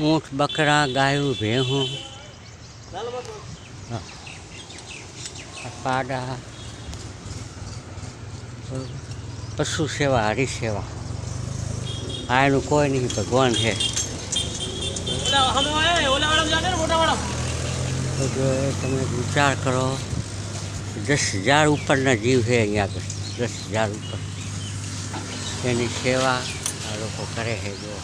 ઊંટ, બકરા, ગાયું, ભેહું. પાડા. પશુ સેવા, હરી સેવા. આ એનું કોઈ નહીં, ભગવાન છે. તમે વિચાર કરો, દસ હજાર ઉપરના જીવ છે અહીંયા આગળ. દસ હજાર ઉપર. એની સેવા આ લોકો કરે છે જો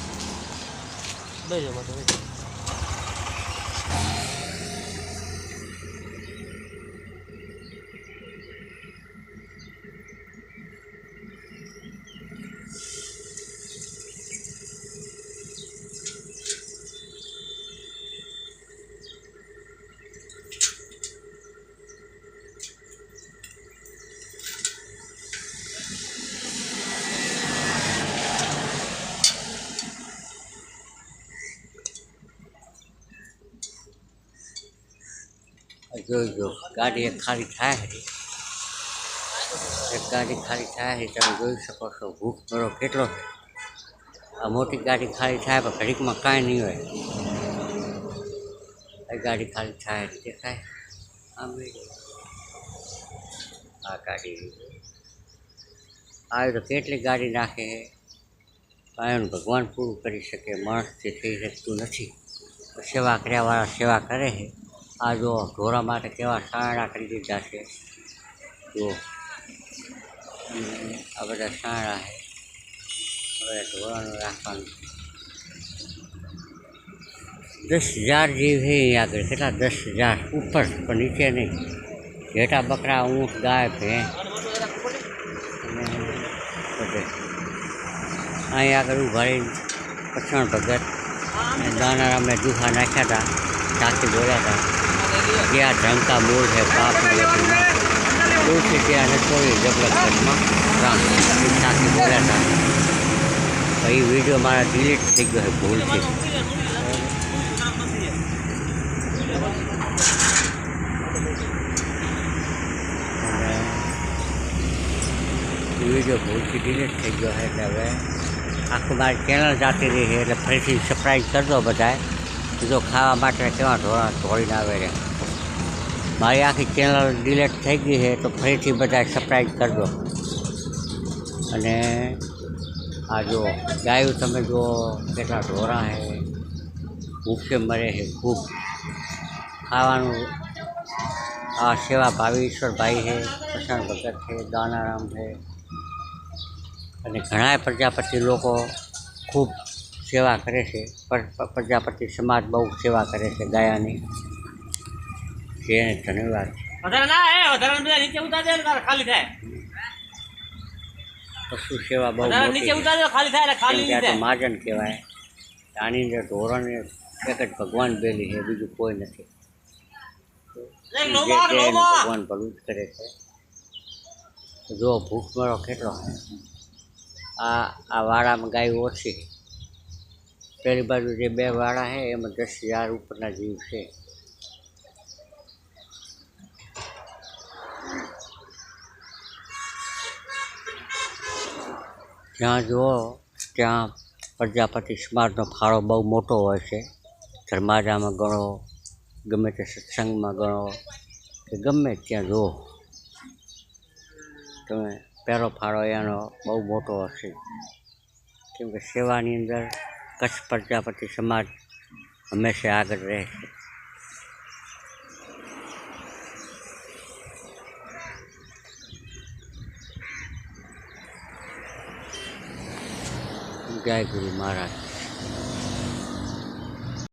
આ જોઈ જો. ગાડી એક ખાલી થાય હતી એક ગાડી ખાલી થાય છે, તમે જોઈ શકો છો, ભૂખ ભરો કેટલો છે. આ મોટી ગાડી ખાલી થાય, પણ ઘડીકમાં કાંઈ નહીં હોય. આ ગાડી ખાલી થાય દેખાય? આમ આ ગાડી આવી તો કેટલી ગાડી નાખે કાયમ ભગવાન પૂરું કરી શકે, માણસથી થઈ શકતું નથી. સેવા કર્યાવાળા સેવા કરે છે. આ જો ઢોરા માટે કેવા સાણા કરી દીધા છે. જો. આ બધા સાણા છે. હવે ઢોરાનું રાખવાનું. દસ હજાર જીવ છે અહીં આગળ. કેટલા દસ હજાર? ઉપર પણ નીચે નહીં. ઘેટા બકરા ઊંટ, ગાય, ભેંસ. અને અહીંયા આગળ ઊભા રહીને પછાણ ભગત. દાનારામે દુહા નાખ્યા હતા. સાથી બોલ્યા હતા. આ ઢંકા મૂળ છે પાપ તુલસી ત્યાં રસોઈ જબલકમાં રામ. બોલ્યા હતા. એ વીડિયો મારા ડિલીટ થઈ ગયો છે ભૂલથી અને વીડિયો ભૂલથી ડિલીટ થઈ ગયો છે એટલે હવે આખું મારી ચેનલ જાતી રહી છે, એટલે ફરીથી સપ્રાઈઝ કરજો બધાએ. જો ખાવા માટે કેવા ધોરણ ધોળીને આવે છે. મારી આખી ચેનલ ડિલેટ થઈ ગઈ છે તો ફરીથી બધા સરપ્રાઈઝ કરજો. અને આ જો ગાયું તમે જુઓ કેટલા ઢોરા છે, ભૂખે મરે છે ખૂબ ખાવાનું આ સેવા ભાવી ઈશ્વરભાઈ છે પ્રશાંત ભગત છે, દાનારામ છે. અને ઘણા પ્રજાપતિ લોકો ખૂબ સેવા કરે છે, પર- પ્રજાપતિ સમાજ બહુ સેવા કરે છે ગાયાની. જેને ધન્યવાદ. વધારે ના હે વધારે બધા નીચે ઉતાર ખાલી થાય. પશુ સેવા બહુ નીચે છે. ઉતાર ખાલી થાય ખાલી થાય. મહાજન કહેવાય. આની અંદર ધોરણ એક જ ભગવાન બેલી છે બીજું કોઈ નથી. ભગવાન ભલું જ કરે છે. જો ભૂખમરો કેટલો આ આ વાડામાં ગાય ઓછી. પેલી બાજુ જે બે વાડા છે એમાં દસ હજાર ઉપરના જીવ છે. જ્યાં જુઓ, ત્યાં પ્રજાપતિ સમાજનો ફાળો બહુ મોટો હોય છે. ધર્માજામાં ગણો, ગમે તે સત્સંગમાં ગણો, કે ગમે ત્યાં જુઓ. તમે પહેલો ફાળો એનો બહુ મોટો હશે. કેમકે સેવાની અંદર કચ્છ પ્રજાપતિ સમાજ હંમેશા આગળ રહે છે. જય ગુરુ મહારાજ.